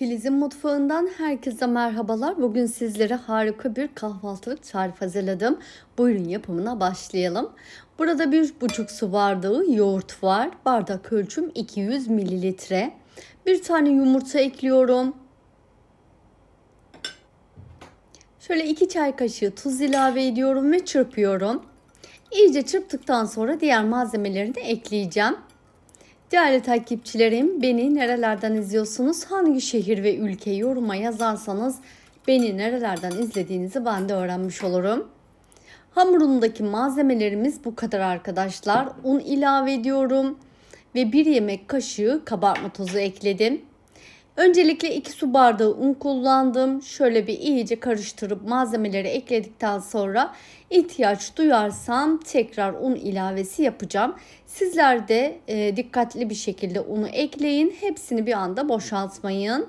Filiz'in mutfağından herkese merhabalar. Bugün sizlere harika bir kahvaltılık tarif hazırladım. Buyurun yapımına başlayalım. Burada bir buçuk su bardağı yoğurt var. Bardak ölçüm 200 mililitre. Bir tane yumurta ekliyorum. Şöyle iki çay kaşığı tuz ilave ediyorum ve çırpıyorum. İyice çırptıktan sonra diğer malzemelerini de ekleyeceğim. Değerli takipçilerim beni nerelerden izliyorsunuz? Hangi şehir ve ülke yoruma yazarsanız beni nerelerden izlediğinizi ben de öğrenmiş olurum. Hamurundaki malzemelerimiz bu kadar arkadaşlar. Un ilave ediyorum ve bir yemek kaşığı kabartma tozu ekledim. Öncelikle 2 su bardağı un kullandım. Şöyle bir iyice karıştırıp malzemeleri ekledikten sonra ihtiyaç duyarsam tekrar un ilavesi yapacağım. Sizler de e, dikkatli bir şekilde unu ekleyin. Hepsini bir anda boşaltmayın.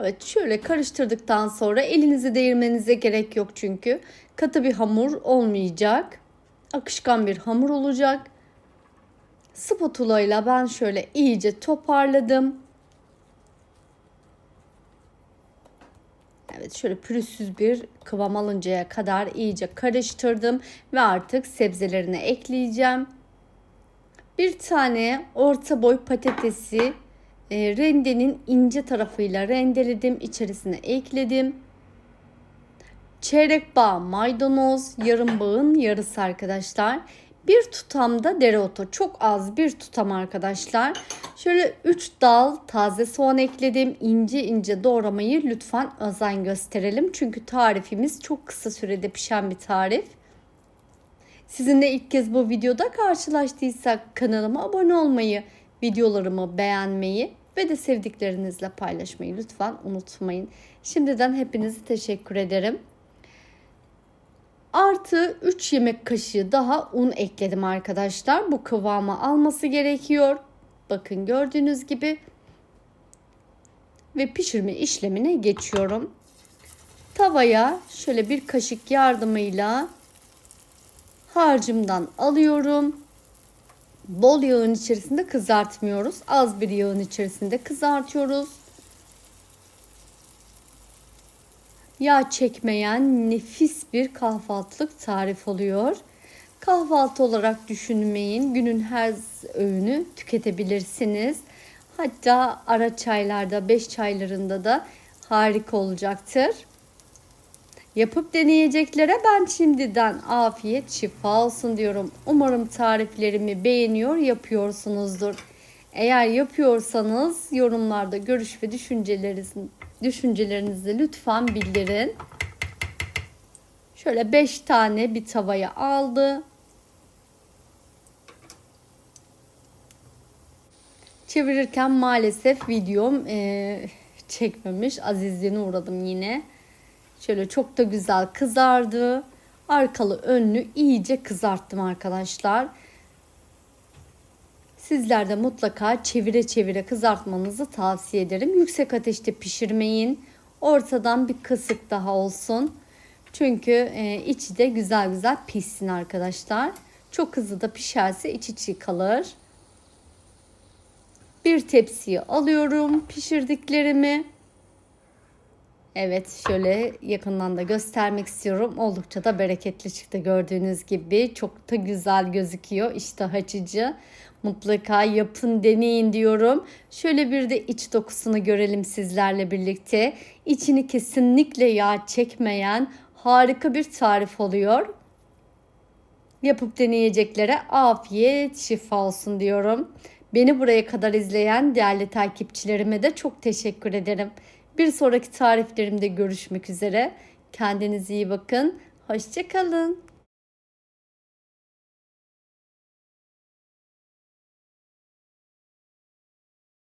Evet şöyle karıştırdıktan sonra elinizi değirmenize gerek yok çünkü katı bir hamur olmayacak akışkan bir hamur olacak. Spatula ile ben şöyle iyice toparladım. Evet şöyle pürüzsüz bir kıvam alıncaya kadar iyice karıştırdım ve artık sebzelerini ekleyeceğim. Bir tane orta boy patatesi e, rendenin ince tarafıyla rendeledim. içerisine ekledim. Çeyrek bağ maydanoz, yarım bağın yarısı arkadaşlar. Bir tutamda dereotu. Çok az bir tutam arkadaşlar. Şöyle 3 dal taze soğan ekledim. İnce ince doğramayı lütfen özen gösterelim. Çünkü tarifimiz çok kısa sürede pişen bir tarif. Sizinle ilk kez bu videoda karşılaştıysak kanalıma abone olmayı, videolarımı beğenmeyi ve de sevdiklerinizle paylaşmayı lütfen unutmayın. Şimdiden hepinize teşekkür ederim. Artı 3 yemek kaşığı daha un ekledim arkadaşlar. Bu kıvamı alması gerekiyor. Bakın gördüğünüz gibi. Ve pişirme işlemine geçiyorum. Tavaya şöyle bir kaşık yardımıyla harcımdan alıyorum. Bol yağın içerisinde kızartmıyoruz. Az bir yağın içerisinde kızartıyoruz. Yağ çekmeyen nefis bir kahvaltılık tarif oluyor. Kahvaltı olarak düşünmeyin. Günün her öğünü tüketebilirsiniz. Hatta ara çaylarda, beş çaylarında da harika olacaktır. Yapıp deneyeceklere ben şimdiden afiyet şifa olsun diyorum. Umarım tariflerimi beğeniyor, yapıyorsunuzdur. Eğer yapıyorsanız yorumlarda görüş ve düşüncelerinizi düşüncelerinizi lütfen bildirin. Şöyle 5 tane bir tavaya aldı. Çevirirken maalesef videom e, çekmemiş. Azizliğine uğradım yine. Şöyle çok da güzel kızardı. Arkalı önlü iyice kızarttım arkadaşlar. Sizler de mutlaka çevire çevire kızartmanızı tavsiye ederim. Yüksek ateşte pişirmeyin. Ortadan bir kısık daha olsun. Çünkü e, içi de güzel güzel pişsin arkadaşlar. Çok hızlı da pişerse içi çiğ kalır. Bir tepsiye alıyorum pişirdiklerimi. Evet şöyle yakından da göstermek istiyorum. Oldukça da bereketli çıktı gördüğünüz gibi. Çok da güzel gözüküyor. İştah açıcı. Mutlaka yapın deneyin diyorum. Şöyle bir de iç dokusunu görelim sizlerle birlikte. İçini kesinlikle yağ çekmeyen harika bir tarif oluyor. Yapıp deneyeceklere afiyet şifa olsun diyorum. Beni buraya kadar izleyen değerli takipçilerime de çok teşekkür ederim. Bir sonraki tariflerimde görüşmek üzere. Kendinize iyi bakın. Hoşçakalın.